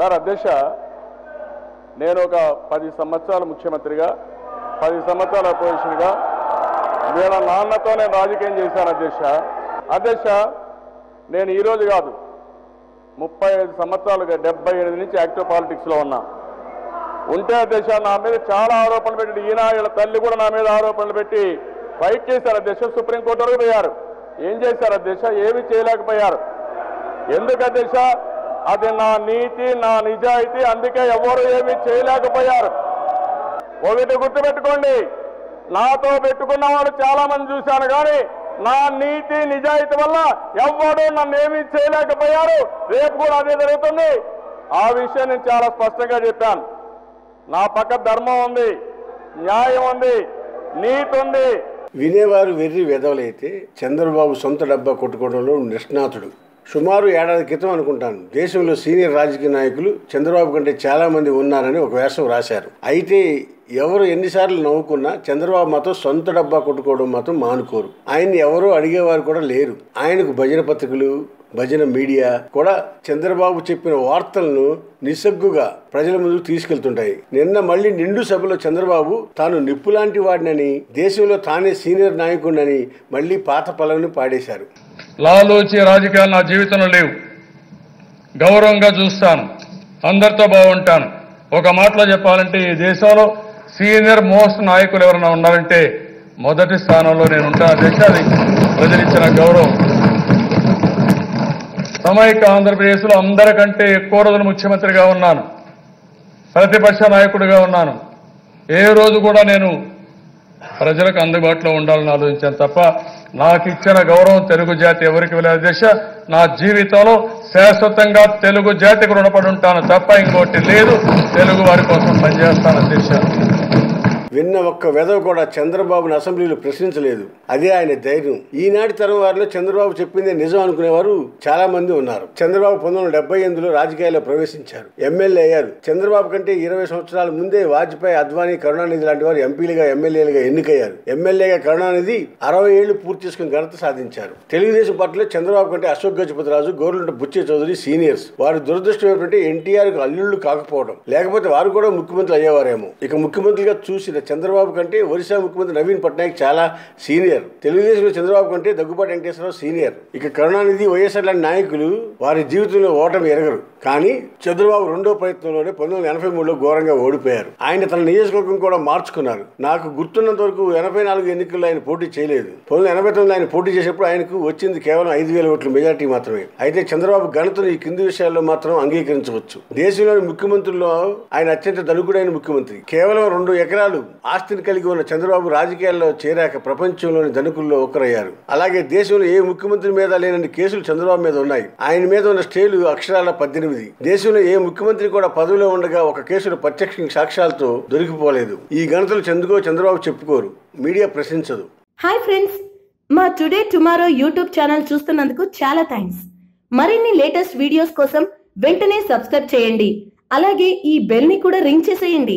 Sir అధ్యక్ష నేను ఒక పది సంవత్సరాల ముఖ్యమంత్రిగా పది సంవత్సరాల అపోజిషన్గా వీళ్ళ నాన్నతో నేను రాజకీయం చేశాను అధ్యక్ష. అధ్యక్ష నేను ఈరోజు కాదు ముప్పై ఐదు సంవత్సరాలుగా డెబ్బై ఎనిమిది నుంచి యాక్టివ్ పాలిటిక్స్లో ఉన్నా. ఉంటే అధ్యక్ష నా మీద చాలా ఆరోపణలు పెట్టి ఈయన వీళ్ళ తల్లి కూడా నా మీద ఆరోపణలు పెట్టి ఫైట్ చేశారు అధ్యక్ష సుప్రీంకోర్టు వరకు పోయారు. ఏం చేశారు అధ్యక్ష? ఏమీ చేయలేకపోయారు. ఎందుకు అధ్యక్ష? అది నా నీతి నా నిజాయితీ అందుకే ఎవరు ఏమి చేయలేకపోయారు. ఒకటి గుర్తుపెట్టుకోండి నాతో పెట్టుకున్న వాళ్ళు చాలా మంది చూశాను కానీ నా నీతి నిజాయితీ వల్ల ఎవ్వడు నన్ను ఏమి చేయలేకపోయారు. రేపు కూడా అదే జరుగుతుంది. ఆ విషయం నేను చాలా స్పష్టంగా చెప్పాను. నా పక్క ధర్మం ఉంది న్యాయం ఉంది నీతి ఉంది. వినేవారు వెర్రి వెధవలైతే చంద్రబాబు సొంత డబ్బా కొట్టుకోవడంలో నిష్ణాతుడు. సుమారు ఏడాది క్రితం అనుకుంటాను. దేశంలో సీనియర్ రాజకీయ నాయకులు చంద్రబాబు కంటే చాలామంది ఉన్నారని ఒక వ్యాసం రాశారు. అయితే ఎవరు ఎన్నిసార్లు నవ్వుకున్నా చంద్రబాబు మాత్రం సొంత డబ్బా కొట్టుకోవడం మాత్రం మానుకోరు. ఆయన్ని ఎవరో అడిగేవారు కూడా లేరు. ఆయనకు భజన పత్రికలు భజన మీడియా కూడా చంద్రబాబు చెప్పిన వార్తలను నిస్సగ్గుగా ప్రజల ముందుకు తీసుకెళ్తుంటాయి. నిన్న మళ్ళీ నిండు సభలో చంద్రబాబు తాను నిప్పులాంటి వాడినని దేశంలో తానే సీనియర్ నాయకుడినని మళ్ళీ పాత పలవని పాడేశారు. లాలోచి రాజకీయాలు నా జీవితంలో లేవు. గౌరవంగా చూస్తాను. అందరితో బాగుంటాను. ఒక మాటలో చెప్పాలంటే ఈ దేశంలో సీనియర్ మోస్ట్ నాయకులు ఎవరైనా ఉన్నారంటే మొదటి స్థానంలో నేను ఉంటాను అధ్యక్ష అది ప్రజలిచ్చిన గౌరవం. సమైక్య ఆంధ్రప్రదేశ్లో అందరికంటే ఎక్కువ రోజులు ముఖ్యమంత్రిగా ఉన్నాను. ప్రతిపక్ష నాయకుడిగా ఉన్నాను. ఏ రోజు కూడా నేను ప్రజలకు అందుబాటులో ఉండాలని ఆలోచించాను తప్ప నాకు ఇచ్చిన గౌరవం తెలుగు జాతి ఎవరికి వెళ్ళే దిశ? నా జీవితంలో శాశ్వతంగా తెలుగు జాతికి రుణపడి ఉంటాను తప్ప ఇంకోటి లేదు. తెలుగు వారి కోసం పనిచేస్తాను దిశ. విన్న ఒక్క వెధవ కూడా చంద్రబాబును అసెంబ్లీలో ప్రశ్నించలేదు. అదే ఆయన ధైర్యం. ఈనాటి తరం వారిలో చంద్రబాబు చెప్పిందే నిజం అనుకునేవారు చాలా మంది ఉన్నారు. చంద్రబాబు పంతొమ్మిది వందల డెబ్బై ఎనిమిదిలో రాజకీయాల్లో ప్రవేశించారు. ఎమ్మెల్యే అయ్యారు. చంద్రబాబు కంటే ఇరవై సంవత్సరాల ముందే వాజ్పేయి అద్వానీ కరుణానిధి లాంటి వారు ఎంపీలుగా ఎమ్మెల్యేలుగా ఎన్నికయ్యారు. ఎమ్మెల్యేగా కరుణానిధి అరవై ఏళ్ళు పూర్తి చేసుకుని ఘనత సాధించారు. తెలుగుదేశం పార్టీలో చంద్రబాబు కంటే అశోక్ గజపతిరాజు గోరులంట బుచ్చే చౌదరి సీనియర్స్. వారి దురదృష్టం ఏమిటంటే ఎన్టీఆర్కు అల్లుళ్ళు కాకపోవడం. లేకపోతే వారు కూడా ముఖ్యమంత్రి అయ్యేవారేమో. ఇక ముఖ్యమంత్రిగా చూసిన చంద్రబాబు కంటే ఒరిస్సా ముఖ్యమంత్రి నవీన్ పట్నాయక్ చాలా సీనియర్. తెలుగుదేశంలో చంద్రబాబు కంటే దగ్గుబాటి వెంకటేశ్వరరావు సీనియర్. ఇక కరుణానిధి వైఎస్ఆర్ లాంటి నాయకులు వారి జీవితంలో ఓటమి ఎరగరు. కానీ చంద్రబాబు రెండో ప్రయత్నంలోనే పంతొమ్మిది వందల ఎనభై మూడులో ఘోరంగా ఓడిపోయారు. ఆయన తన నియోజకవర్గం కూడా మార్చుకున్నారు. నాకు గుర్తున్నంత వరకు ఎనభై నాలుగు ఎన్నికల్లో ఆయన పోటీ చేయలేదు. పంతొమ్మిది వందల ఎనభై తొమ్మిది ఆయన పోటీ చేసేప్పుడు ఆయనకు వచ్చింది కేవలం ఐదు వేల ఓట్ల మెజార్టీ మాత్రమే. అయితే చంద్రబాబు ఘనతను ఈ కింది విషయాల్లో మాత్రం అంగీకరించవచ్చు. దేశంలోని ముఖ్యమంత్రుల్లో ఆయన అత్యంత ధనుకుడైన ముఖ్యమంత్రి. కేవలం రెండు ఎకరాలు ఆస్తిని కలిగి ఉన్న చంద్రబాబు రాజకీయాల్లో చేరాక ప్రపంచంలోని ధనుకుల్లో ఒకరయ్యారు అలాగే దేశంలో ఏ ముఖ్యమంత్రి మీద లేనన్ని కేసులు చంద్రబాబు మీద ఉన్నాయి. ఆయన మీద ఉన్న స్టేలు అక్షరాల పద్దెనిమిది. దేశంలో ఏ ముఖ్యమంత్రి కూడా పదవిలో ఉండగా ఒక కేసులో ప్రత్యక్ష సాక్ష్యాలతో దొరికిపోలేదు. ఈ ఘనతలు చందుకో చంద్రబాబు చెప్పుకోరు. మీడియా ప్రశ్నించదు. హాయ్ ఫ్రెండ్స్ మా టుడే టుమారో యూట్యూబ్ ఛానల్ చూస్తున్నందుకు చాలా థ్యాంక్స్ మరిన్ని లేటెస్ట్ వీడియోస్ కోసం వెంటనే సబ్స్క్రైబ్ చేయండి. అలాగే ఈ బెల్ని కూడా రింగ్ చేసేయండి.